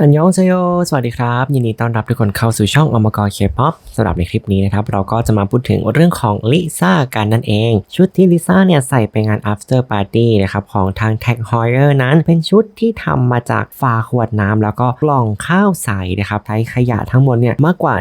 อันยองเซโย สวัสดีครับ ยินดีต้อนรับทุกคนเข้าสู่ช่องอมกรเคป๊อปสำหรับในคลิปนี้นะครับ เราก็จะมาพูดถึงเรื่องของลิซ่ากันนั่นเอง ชุดที่ลิซ่าเนี่ยใส่ไปงาน after party นะครับ ของทาง Tag Heuer นั้นเป็นชุดที่ทำมาจากฝาขวดน้ำแล้วก็กล่องข้าวใส่นะครับใช้ขยะทั้งหมดเนี่ยมากกว่า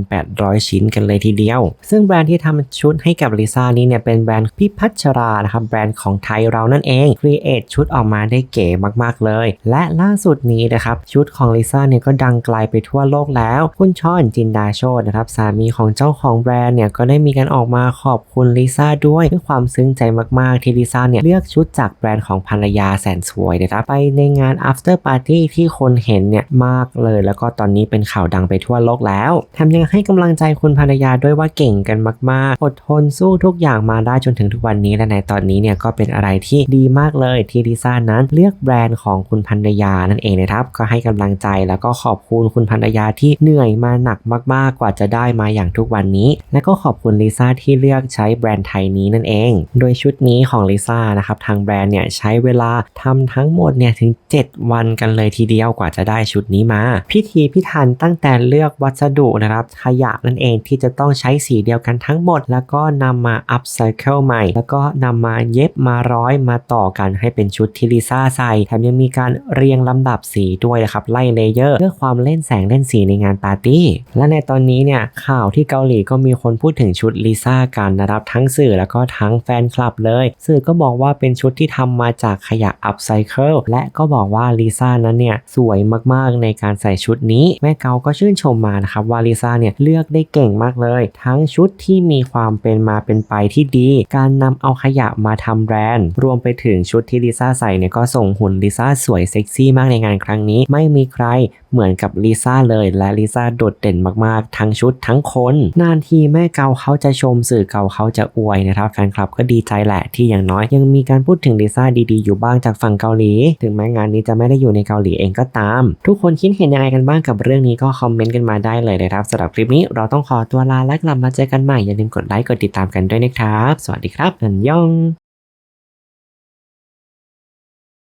1,800 ชิ้นกันเลยทีเดียว ซึ่งแบรนด์ที่ทำชุดให้กับลิซ่านี้เนี่ยเป็นแบรนด์พิพัชรานะครับแบรนด์ของไทยเรานั่นเองครีเอทชุดออกมาได้เก๋มากๆเลย และล่าสุดนี้นะครับชุดของลิซ่าเนี่ยก็ดังไกลไปทั่วโลกแล้ว คุณชอนจินดาโชตนะครับสามีของเจ้าของแบรนด์เนี่ยก็ได้มีการออกมาขอบคุณลิซ่าด้วยด้วยความซึ้งใจมากๆ ที่ลิซ่าเนี่ยเลือกชุดจากแบรนด์ของภรรยาแสนสวยนะครับไปในงาน after party ที่คนเห็นเนี่ยมากเลย แล้วก็ตอนนี้เป็นข่าวดังไปทั่วโลกแล้วแถมยังให้กำลังใจคุณภรรยาด้วยว่าเก่งกันมากๆ อดทนสู้ทุกอย่างมาได้จนถึงทุกวันนี้และในตอนนี้เนี่ยก็เป็นอะไรที่ดีมากเลยที่ลิซ่านั้นเลือกแบรนด์ของคุณภรรยานั่นเองนะครับก็ให้กำลังใจแล้วก็ขอบคุณคุณภรรยาที่เหนื่อยมาหนักมากๆกว่าจะได้มาอย่างทุกวันนี้ และก็ขอบคุณลิซ่าที่เลือกใช้แบรนด์ไทยนี้นั่นเอง โดยชุดนี้ของลิซ่านะครับทางแบรนด์เนี่ยใช้เวลาทำทั้งหมดเนี่ยถึง 7 วันกันเลยทีเดียวกว่าจะได้ชุดนี้มา พิธีพิธันตั้งแต่เลือกวัสดุนะครับขยะนั่นเองที่จะต้องใช้สีเดียวกันทั้งหมด แล้วก็นำมาอัพไซเคิลใหม่ แล้วก็นำมาเย็บมาร้อยมาต่อกันให้เป็นชุดที่ลิซ่าใส่แถมยังมีการเรียงลำดับสีด้วยนะครับไล่เลเยอร์เพื่อความเล่นแสงเล่นสีในงานปาร์ตี้ และในตอนนี้เนี่ยข่าวที่เกาหลีก็มีคนพูดถึงชุดลิซ่ากันนะครับทั้งสื่อแล้วก็ทั้งแฟนคลับเลย สื่อก็บอกว่าเป็นชุดที่ทำมาจากขยะอัพไซเคิลและก็บอกว่าลิซ่านั้นเนี่ยสวยมากๆในการใส่ชุดนี้ แม่เกาก็ชื่นชมมานะครับว่าลิซ่าเนี่ยเลือกได้เก่งมากเลย ทั้งชุดที่มีความเป็นมาเป็นไปที่ดี การนำเอาขยะมาทำแบรนด์ รวมไปถึงชุดที่ลิซ่าใส่เนี่ยก็ส่งหุ่นลิซ่าสวยเซ็กซี่มากในงานครั้งนี้ไม่มีใครเหมือนกับลิซ่าเลยและลิซ่าโดดเด่นมากๆ ทั้งชุดทั้งคนนานทีแม่เกาเขาจะชมสื่อเกาเขาจะอวยนะครับแฟนคลับก็ดีใจแหละที่อย่างน้อย ยังมีการพูดถึงลิซ่าดีๆ อยู่บ้างจากฝั่งเกาหลี ถึงแม้งานนี้จะไม่ได้อยู่ในเกาหลีเองก็ตาม ทุกคนคิดเห็นยังไงกันบ้างกับเรื่องนี้ก็คอมเมนต์กันมาได้เลยนะครับสำหรับคลิปนี้เราต้องขอตัวลาและกลับมาเจอกันใหม่อย่าลืมกดไลค์กดติดตามกันด้วยนะครับ สวัสดีครับอันยอง